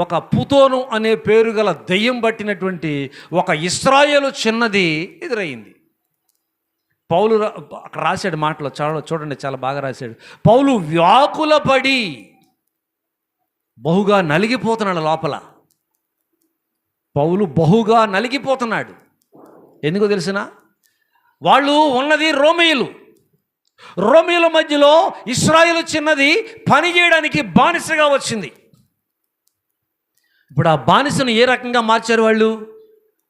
ఒక పుతోను అనే పేరు గల దెయ్యం పట్టినటువంటి ఒక ఇస్రాయేలు చిన్నది ఎదురయ్యింది పౌలు రా- అక్కడ రాశాడు మాటలో చాలా చూడండి చాలా బాగా రాశాడు. పౌలు వ్యాకులపడి బహుగా నలిగిపోతున్నాడు లోపల. పౌలు బహుగా నలిగిపోతున్నాడు. ఎందుకో తెలిసిన? వాళ్ళు ఉన్నది రోమియులు. రోమియుల మధ్యలో ఇస్రాయిల్ చిన్నది పని చేయడానికి బానిసగా వచ్చింది. ఇప్పుడు ఆ బానిసను ఏ రకంగా మార్చారు వాళ్ళు?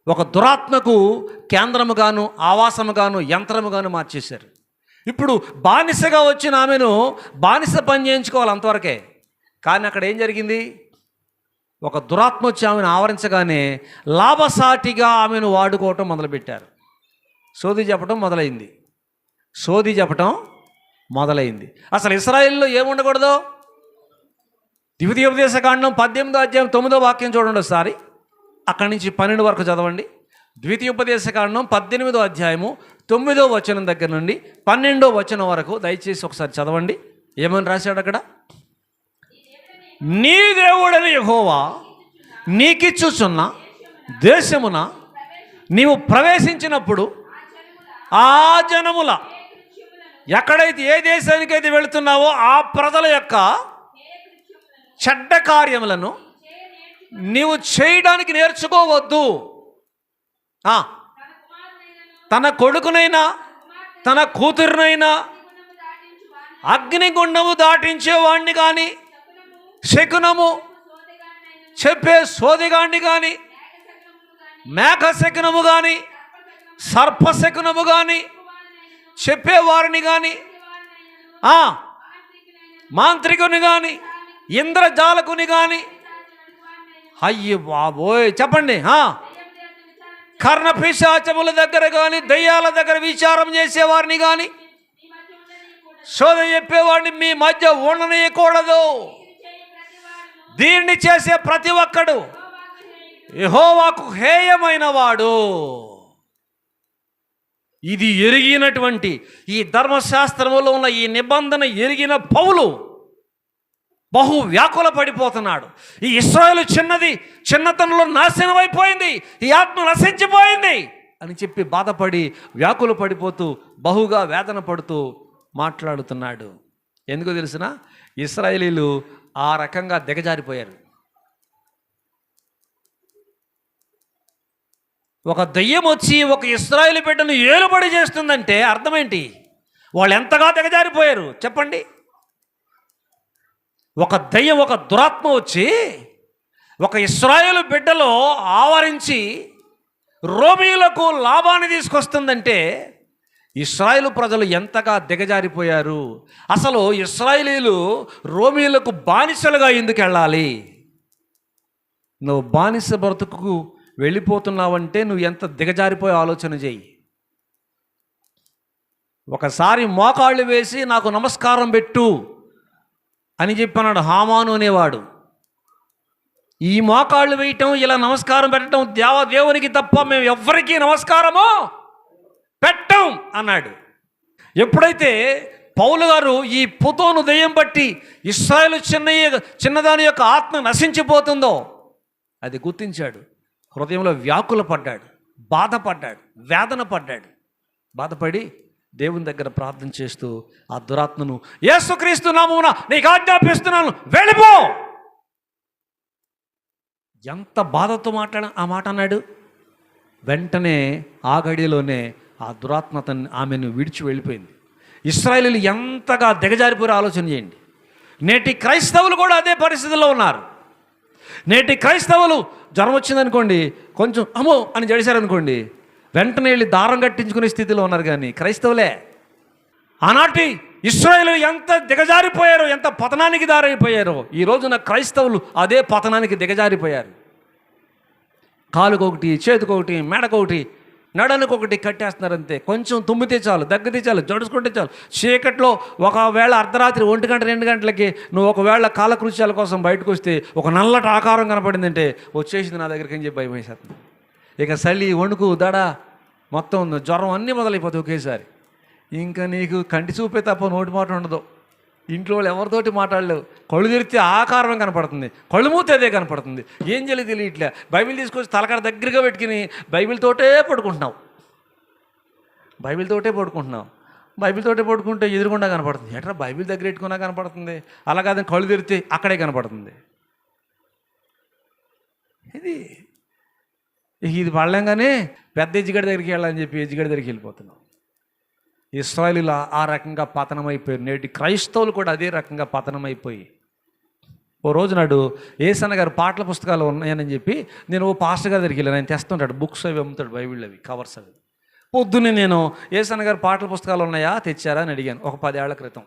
ఒక దురాత్మకు కేంద్రముగాను ఆవాసముగాను యంత్రముగాను మార్చేశారు. ఇప్పుడు బానిసగా వచ్చిన ఆమెను బానిస పని చేయించుకోవాలి అంతవరకే. కానీ అక్కడ ఏం జరిగింది? ఒక దురాత్మ వచ్చి ఆమెను ఆవరించగానే లాభసాటిగా ఆమెను వాడుకోవటం మొదలుపెట్టారు. సోది చెప్పటం మొదలైంది. సోది చెప్పటం మొదలైంది. అసలు ఇస్రాయిల్లో ఏముండకూడదు? ద్వితీయోపదేశ కాండం పద్దెనిమిదో అధ్యాయం తొమ్మిదో వాక్యం చూడండి ఒకసారి. అక్కడి నుంచి పన్నెండు వరకు చదవండి. ద్వితీయోపదేశ కాండం పద్దెనిమిదో అధ్యాయము తొమ్మిదో వచనం దగ్గర నుండి పన్నెండో వచనం వరకు దయచేసి ఒకసారి చదవండి. ఏమని రాశాడు అక్కడ? నీ దేవుడని యహోవా నీకిచ్చుచున్న దేశమున నీవు ప్రవేశించినప్పుడు ఆ జనముల ఎక్కడైతే ఏ దేశానికైతే వెళుతున్నావో ఆ ప్రజల యొక్క చెడ్డ కార్యములను నీవు చేయడానికి నేర్చుకోవద్దు. తన కొడుకునైనా తన కూతురునైనా అగ్నిగుండము దాటించేవాణ్ణి కానీ శకునము చెప్పే సోదిగాండి కానీ మేఘ శకునము కానీ సర్పశకునము కానీ చెప్పేవారిని కానీ మాంత్రికుని కానీ ఇంద్రజాలకుని కానీ అయ్యి బాబోయ్ చెప్పండి కర్ణ పిశాచముల దగ్గర కానీ దయ్యాల దగ్గర విచారం చేసేవారిని కానీ శోధ చెప్పేవాడిని మీ మధ్య ఉండనీయకూడదు. దీన్ని చేసే ప్రతి ఒక్కడు యహోవాకు హేయమైన వాడు. ఇది ఎరిగినటువంటి ఈ ధర్మశాస్త్రములో ఉన్న ఈ నిబంధన ఎరిగిన పౌలు బహు వ్యాకుల పడిపోతున్నాడు. ఈ ఇస్రాయలు చిన్నది చిన్నతనంలో నాశనం అయిపోయింది ఈ ఆత్మ నశించిపోయింది అని చెప్పి బాధపడి వ్యాకుల పడిపోతూ బహుగా వేదన పడుతూ మాట్లాడుతున్నాడు. ఎందుకు తెలిసిన ఇస్రాయేలీలు ఆ రకంగా దిగజారిపోయారు. ఒక దయ్యం వచ్చి ఒక ఇస్రాయేల్ బిడ్డను ఏలుబడి చేస్తుందంటే అర్థమేంటి వాళ్ళు ఎంతగా దిగజారిపోయారు? చెప్పండి. ఒక దయ్యం ఒక దురాత్మ వచ్చి ఒక ఇస్రాయేల్ బిడ్డలో ఆవరించి రోమియులకు లాభాన్ని తీసుకొస్తుందంటే ఇస్రాయేల్ ప్రజలు ఎంతగా దిగజారిపోయారు. అసలు ఇస్రాయేలీలు రోమీయులకు బానిసలుగా ఎందుకు వెళ్ళాలి? నువ్వు బానిస బ్రతుకు వెళ్ళిపోతున్నావంటే నువ్వు ఎంత దిగజారిపోయే ఆలోచన చెయ్యి ఒకసారి మోకాళ్ళు వేసి నాకు నమస్కారం పెట్టు. అని చెప్పన్నాడు హామాను అనేవాడు. ఈ మోకాళ్ళు వేయటం ఇలా నమస్కారం పెట్టడం దేవ దేవునికి తప్ప మేము ఎవ్వరికీ నమస్కారమో పెట్టం అన్నాడు. ఎప్పుడైతే పౌలు గారు ఈ పుతోను దయ్యం బట్టి ఇస్రాయలు చిన్నయ్య చిన్నదాని యొక్క ఆత్మ నశించిపోతుందో అది గుర్తించాడు. హృదయంలో వ్యాకుల పడ్డాడు బాధపడ్డాడు వేదన పడ్డాడు. బాధపడి దేవుని దగ్గర ప్రార్థన చేస్తూ ఆ దురాత్మను యేసుక్రీస్తు నామమున నీకు ఆజ్ఞాపిస్తున్నాను వెళ్ళిపో! ఎంత బాధతో మాట్లాడ ఆ మాట అన్నాడు? వెంటనే ఆ గడిలోనే ఆ దురాత్మ ఆమెను విడిచి వెళ్ళిపోయింది. ఇస్రాయలీలు ఎంతగా దిగజారిపోయే ఆలోచన చేయండి. నేటి క్రైస్తవులు కూడా అదే పరిస్థితిలో ఉన్నారు. నేటి క్రైస్తవులు జ్వరం వచ్చిందనుకోండి కొంచెం అమ్మో అని జడిశారనుకోండి వెంటనే వెళ్ళి దారం కట్టించుకునే స్థితిలో ఉన్నారు కానీ క్రైస్తవులే. ఆనాటి ఇస్రాయేల్ ఎంత దిగజారిపోయారో ఎంత పతనానికి దారైపోయారో ఈ రోజున క్రైస్తవులు అదే పతనానికి దిగజారిపోయారు. కాలుకొకటి చేతికొకటి మెడకొకటి నడనుకొకటి కట్టేస్తున్నారంతే. కొంచెం తుమ్మితే చాలు దగ్గితే చాలు జడుచుకుంటే చాలు. చీకట్లో ఒకవేళ అర్ధరాత్రి ఒంటి గంట రెండు గంటలకి నువ్వు ఒకవేళ కాలకృత్యాల కోసం బయటకు వస్తే ఒక నల్లటి ఆకారం కనపడిందంటే వచ్చేసింది నా దగ్గరికి అని చెప్పి భయం వేసేస్తుంది ఇక చలి వణుకు దడ మొత్తం జ్వరం అన్నీ మొదలైపోతాయి ఒకేసారి. ఇంకా నీకు కంటి చూపే తప్ప నోటి మాట ఉండదు. ఇంట్లో వాళ్ళు ఎవరితోటి మాట్లాడలేవు. కళ్ళు తెరిస్తే ఆకారం కనపడుతుంది. కళ్ళు మూతే అదే కనపడుతుంది. ఏం చేయలేదు తెలియట్లే. బైబిల్ తీసుకొచ్చి తలకాడ దగ్గరగా పెట్టుకుని బైబిల్తోటే పడుకుంటున్నావు. బైబిల్తోటే పడుకుంటున్నావు. బైబిల్తోటే పడుకుంటే ఎదురుగుండా కనపడుతుంది. ఎట్రా బైబిల్ దగ్గర పెట్టుకున్నా కనపడుతుంది. అలా కాదని కళ్ళు తెరిస్తే అక్కడే కనపడుతుంది. ఇది ఇది పడలేగానే పెద్ద ఎజ్జిగడి దగ్గరికి వెళ్ళాలని చెప్పి ఎజ్జిగడి దగ్గరికి వెళ్ళిపోతున్నాం. ఇస్రాయలీలు ఆ- ఆ రకంగా పతనమైపోయారు. నేటి క్రైస్తవులు కూడా అదే రకంగా పతనమైపోయి. ఓ రోజు నాడు ఏసన్న గారు పాటల పుస్తకాలు ఉన్నాయని చెప్పి నేను ఓ పాస్టర్ గారి దగ్గరికి వెళ్ళాను. ఆయన తెస్తుంటాడు బుక్స్ అవి అమ్ముతాడు బైబిల్ అవి కవర్స్ అవి. పొద్దున్నే నేను ఏసన్న గారు పాటల పుస్తకాలు ఉన్నాయా తెచ్చారా అని అడిగాను ఒక పదేళ్ళ క్రితం.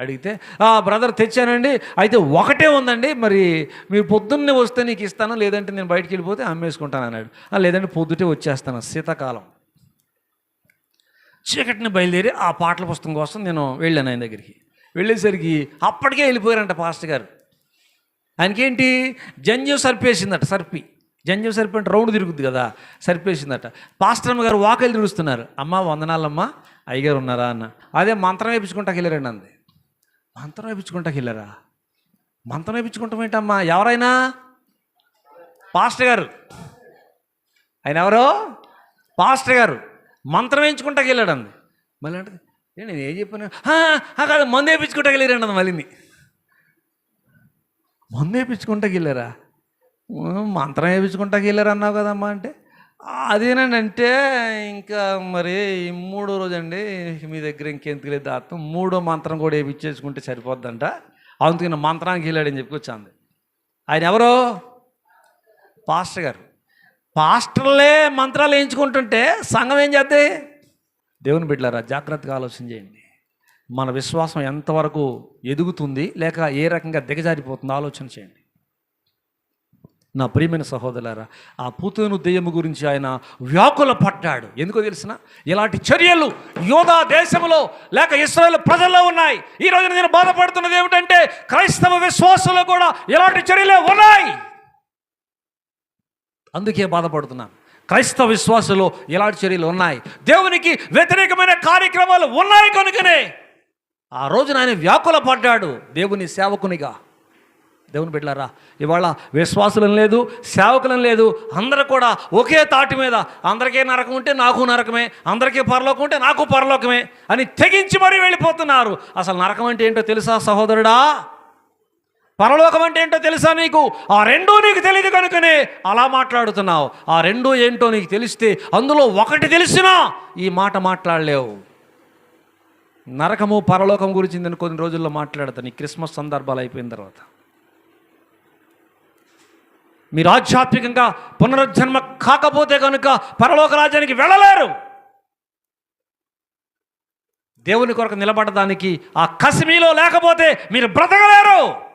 అడిగితే "ఆ, బ్రదర్ తెచ్చానండి. అయితే ఒకటే ఉందండి. మరి మీరు పొద్దున్నే వస్తే నీకు ఇస్తాను? లేదంటే నేను బయటికి వెళ్ళిపోతే అమ్మేసుకుంటాను అన్నాడు. లేదంటే పొద్దుటే వచ్చేస్తాను. శీతాకాలం. చీకటిని బయలుదేరి ఆ పాటల పుస్తకం కోసం నేను వెళ్ళాను ఆయన దగ్గరికి. వెళ్ళేసరికి అప్పటికే వెళ్ళిపోయారంట పాస్టర్ గారు. ఆయనకేంటి? జంజు సర్పేసిందట సర్పి. జంజు సర్పి అంటే రౌండ్ తిరుగుద్ది కదా సర్పేసిందట పాస్టర్ అమ్మ గారు వాకలు తిరుగుతున్నారు అమ్మ వందనాలమ్మ. అయ్యగారు ఉన్నారా? అన్న. అదే మంత్రం వేయించుకుంటాకి వెళ్ళారండి అంది. మంత్రం వేయించుకుంటాకి వెళ్ళారా మంత్రం వేయించుకుంటాం ఏంటమ్మా? ఎవరైనా? పాస్టర్ గారు. ఆయన ఎవరో? పాస్టర్ గారు. మంత్రం వేయించుకుంటాకి వెళ్ళాడు అంది. మళ్ళీ అంటే నేను ఏం చెప్పాను? "ఆ, కాదు మందు వేయించుకుంటాకి వెళ్ళారండి అంది మళ్ళీ మందు వేయించుకుంటాకి వెళ్ళారా మంత్రం వేయించుకుంటాకి వెళ్ళారు అన్నావు కదమ్మా అంటే అదేనంటే ఇంకా మరి ఈ మూడో రోజు అండి మీ దగ్గర ఇంకెందుకు లేదు దాత్తం. మూడో మంత్రం కూడా వేయించేసుకుంటే సరిపోద్దంట. అందుకని మంత్రానికి వెళ్ళాడని చెప్పుకొచ్చాంది ఆయన ఎవరో? పాస్టర్ గారు. పాస్టర్లే మంత్రాలు వేయించుకుంటుంటే సంఘం ఏం చేద్ది? దేవుని బిడ్డలారా జాగ్రత్తగా ఆలోచన చేయండి. మన విశ్వాసం ఎంతవరకు ఎదుగుతుంది లేక ఏ రకంగా దిగజారిపోతుందో ఆలోచన చేయండి. నా ప్రియమైన సహోదరులారా ఆ పూతను దెయ్యము గురించి ఆయన వ్యాకుల పడ్డాడు ఎందుకో తెలిసిన? ఇలాంటి చర్యలు యోధా దేశంలో లేక ఇస్రాయల్ ప్రజల్లో ఉన్నాయి. ఈ రోజున నేను బాధపడుతున్నది ఏమిటంటే క్రైస్తవ విశ్వాసంలో కూడా ఇలాంటి చర్యలే ఉన్నాయి. అందుకే బాధపడుతున్నాను. క్రైస్తవ విశ్వాసంలో ఇలాంటి చర్యలు ఉన్నాయి. దేవునికి వ్యతిరేకమైన కార్యక్రమాలు ఉన్నాయి కనుకనే. ఆ రోజున ఆయన వ్యాకుల పడ్డాడు దేవుని సేవకునిగా. దేవుని బిడ్డలారా ఇవాళ విశ్వాసులం లేదు సేవకులం లేదు అందరూ కూడా ఒకే తాటి మీద అందరికీ నరకం ఉంటే నాకు నరకమే అందరికీ పరలోకం ఉంటే నాకు పరలోకమే అని తెగించి మరీ వెళ్ళిపోతున్నారు. అసలు నరకం అంటే ఏంటో తెలుసా సహోదరుడా? పరలోకం అంటే ఏంటో తెలుసా నీకు? ఆ రెండూ నీకు తెలియదు కనుకనే అలా మాట్లాడుతున్నావు. ఆ రెండూ ఏంటో నీకు తెలిస్తే అందులో ఒకటి తెలిసినా ఈ మాట మాట్లాడలేవు. నరకము పరలోకం గురించి నేను కొన్ని రోజుల్లో మాట్లాడతాను ఈ క్రిస్మస్ సందర్భాలు అయిపోయిన తర్వాత. మీరు ఆధ్యాత్మికంగా పునరుజ్జన్మ కాకపోతే కనుక పరలోక రాజ్యానికి వెళ్ళలేరు. దేవుని కొరకు నిలబడడానికి ఆ కసి మీలో లేకపోతే మీరు బ్రతకలేరు.